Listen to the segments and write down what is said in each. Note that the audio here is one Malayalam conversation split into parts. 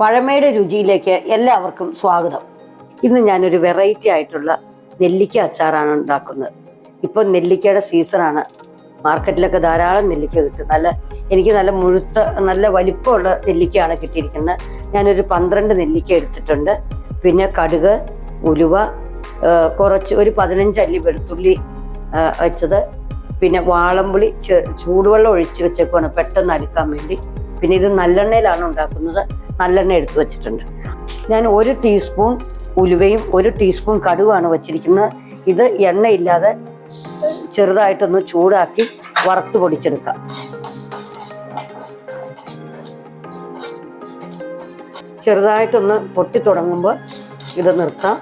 പഴമയുടെ രുചിയിലേക്ക് എല്ലാവർക്കും സ്വാഗതം. ഇന്ന് ഞാനൊരു വെറൈറ്റി ആയിട്ടുള്ള നെല്ലിക്ക അച്ചാറാണ് ഉണ്ടാക്കുന്നത്. ഇപ്പോൾ നെല്ലിക്കയുടെ സീസണാണ് മാർക്കറ്റിലൊക്കെ ധാരാളം നെല്ലിക്ക കിട്ടും. നല്ല എനിക്ക് നല്ല മുഴുത്ത നല്ല വലിപ്പമുള്ള നെല്ലിക്കയാണ് കിട്ടിയിരിക്കുന്നത്. ഞാനൊരു പന്ത്രണ്ട് നെല്ലിക്ക എടുത്തിട്ടുണ്ട്. പിന്നെ കടുക് ഉലുവ കുറച്ച് ഒരു പതിനഞ്ച് അല്ലി വെളുത്തുള്ളി വെച്ചത്. പിന്നെ വാളംപുളി ചൂടുവെള്ളം ഒഴിച്ച് വെച്ചേക്കുവാണ് പെട്ടെന്ന് അലുക്കാൻ വേണ്ടി. പിന്നെ ഇത് നല്ലെണ്ണയിലാണ് ഉണ്ടാക്കുന്നത്. നല്ലെണ്ണ എടുത്തു വെച്ചിട്ടുണ്ട്. ഞാൻ ഒരു ടീസ്പൂൺ ഉലുവയും ഒരു ടീസ്പൂൺ കടുവാണ് വച്ചിരിക്കുന്നത്. ഇത് എണ്ണയില്ലാതെ ചെറുതായിട്ടൊന്ന് ചൂടാക്കി വറുത്ത് പൊടിച്ചെടുക്കാം ചെറുതായിട്ടൊന്ന് പൊട്ടി തുടങ്ങുമ്പോൾ ഇത് നിർത്താം.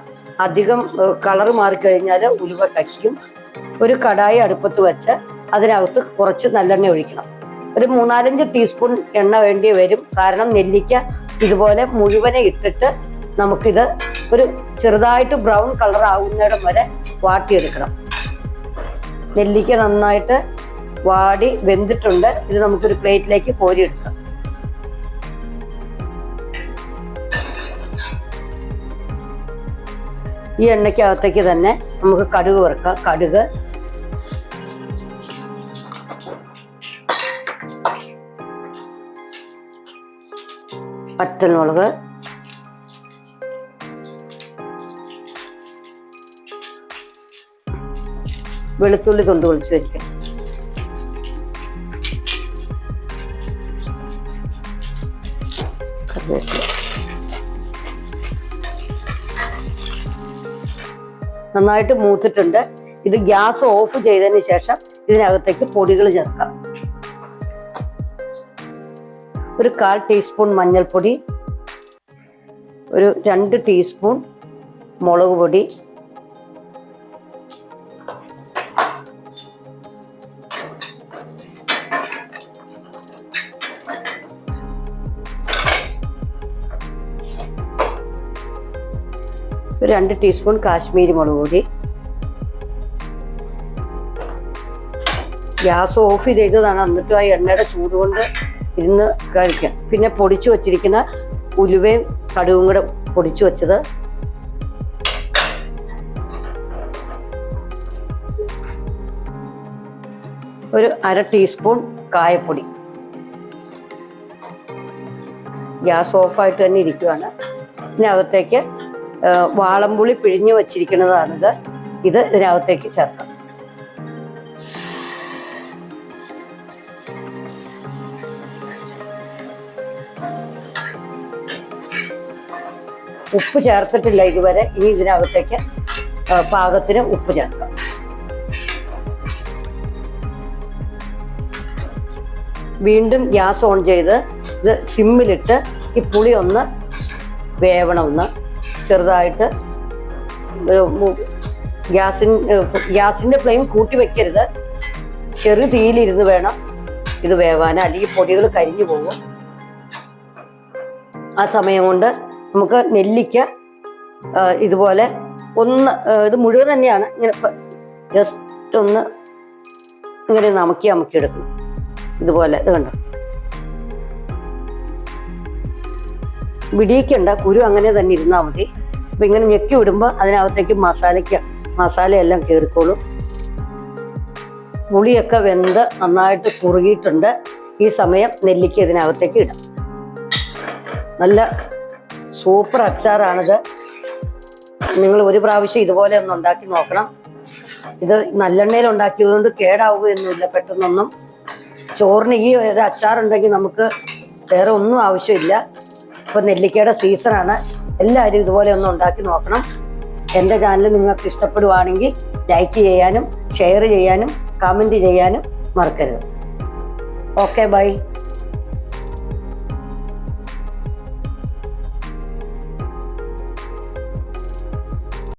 അധികം കളർ മാറിക്കഴിഞ്ഞാൽ ഉലുവ കയ്ക്കും. ഒരു കടായി അടുപ്പത്ത് വെച്ച് അതിനകത്ത് കുറച്ച് നല്ലെണ്ണ ഒഴിക്കണം. ഒരു മൂന്നാലഞ്ച് ടീസ്പൂൺ എണ്ണ വേണ്ടി വരും. കാരണം നെല്ലിക്ക ഇതുപോലെ മുഴുവനെ ഇട്ടിട്ട് നമുക്കിത് ഒരു ചെറുതായിട്ട് ബ്രൗൺ കളർ ആകുന്നിടം വരെ വാട്ടിയെടുക്കണം. നെല്ലിക്ക നന്നായിട്ട് വാടി വെന്തിട്ടുണ്ട്. ഇത് നമുക്കൊരു പ്ലേറ്റിലേക്ക് കോരിയെടുക്കാം. ഈ എണ്ണയ്ക്കകത്തേക്ക് തന്നെ നമുക്ക് കടുക് വറുക്കാം. കടുക്. പച്ചമുളക്. വെളുത്തുള്ളി കൊണ്ട് ഒളിച്ചു കറിവേപ്പില. നന്നായിട്ട് മൂത്തിട്ടുണ്ട്. ഇത് ഗ്യാസ് ഓഫ് ചെയ്തതിന് ശേഷം ഇതിനകത്തേക്ക് പൊടികൾ ചേർക്കാം. ഒരു കാൽ ടീസ്പൂൺ മഞ്ഞൾപ്പൊടി ഒരു രണ്ട് ടീസ്പൂൺ മുളക് പൊടി ഒരു രണ്ട് ടീസ്പൂൺ കാശ്മീരി മുളക് പൊടി. ഗ്യാസ് ഓഫ് ചെയ്തതാണ്. എന്നിട്ടും ആ എണ്ണയുടെ ചൂട് കൊണ്ട് ഇരുന്ന് കഴിക്കാം. പിന്നെ പൊടിച്ചു വച്ചിരിക്കുന്ന ഉലുവയും കടുവും കൂടെ പൊടിച്ചു വച്ചത് ഒരു അര ടീസ്പൂൺ കായപ്പൊടി. ഗ്യാസ് ഓഫായിട്ട് തന്നെ ഇരിക്കുവാണ്. അകത്തേക്ക് വാളംപുളി പിഴിഞ്ഞു വച്ചിരിക്കുന്നതാണിത്. ഇത് ഇതിനകത്തേക്ക് ചേർക്കാം. ഉപ്പ് ചേർത്തിട്ടില്ല ഇതുവരെ. ഇനി ഇതിനകത്തേക്ക് പാകത്തിന് ഉപ്പ് ചേർക്കാം. വീണ്ടും ഗ്യാസ് ഓൺ ചെയ്ത് ഇത് സിമ്മിലിട്ട് ഈ പുളി ഒന്ന് വേവണമെന്ന് ചെറുതായിട്ട് ഗ്യാസിൻ ഗ്യാസിന്റെ ഫ്ലെയിം കൂട്ടി വെക്കരുത്. ചെറു തീയിലിരുന്ന് വേണം ഇത് വേവാൻ. അല്ലെങ്കിൽ പൊടികൾ കരിഞ്ഞു പോകും. ആ സമയം കൊണ്ട് നമുക്ക് നെല്ലിക്ക ഇതുപോലെ ഒന്ന് ഇത് മുഴുവൻ തന്നെയാണ്. ഇങ്ങനെ ജസ്റ്റ് ഒന്ന് ഇങ്ങനെ നമുക്കി അമുക്കി എടുക്കണം. ഇതുപോലെ ഇത് കണ്ടോ? വിടിയിക്കണ്ട കുരു അങ്ങനെ തന്നെ ഇരുന്നാൽ മതി. അപ്പൊ ഇങ്ങനെ ഞെക്കി വിടുമ്പോൾ അതിനകത്തേക്ക് മസാലയ്ക്ക് മസാലയെല്ലാം കയറിക്കോളും പുളിയൊക്കെ വെന്ത് നന്നായിട്ട് കുറുകിയിട്ടുണ്ട്. ഈ സമയം നെല്ലിക്ക ഇതിനകത്തേക്ക് ഇടാം. നല്ല സൂപ്പർ അച്ചാറാണിത്. നിങ്ങൾ ഒരു പ്രാവശ്യം ഇതുപോലെ ഒന്ന് ഉണ്ടാക്കി നോക്കണം. ഇത് നല്ലെണ്ണയിൽ ഉണ്ടാക്കിയതുകൊണ്ട് കേടാവുകയൊന്നുമില്ല പെട്ടെന്നൊന്നും. ചോറിന് ഈ ഒരു അച്ചാറുണ്ടെങ്കിൽ നമുക്ക് വേറെ ഒന്നും ആവശ്യമില്ല. ഇപ്പം നെല്ലിക്കയുടെ സീസണാണ്. എല്ലാവരും ഇതുപോലെ ഒന്ന് ഉണ്ടാക്കി നോക്കണം. എന്റെ ചാനൽ നിങ്ങൾക്ക് ഇഷ്ടപ്പെടുവാണെങ്കിൽ ലൈക്ക് ചെയ്യാനും ഷെയർ ചെയ്യാനും കമന്റ് ചെയ്യാനും മറക്കരുത്. Okay bye.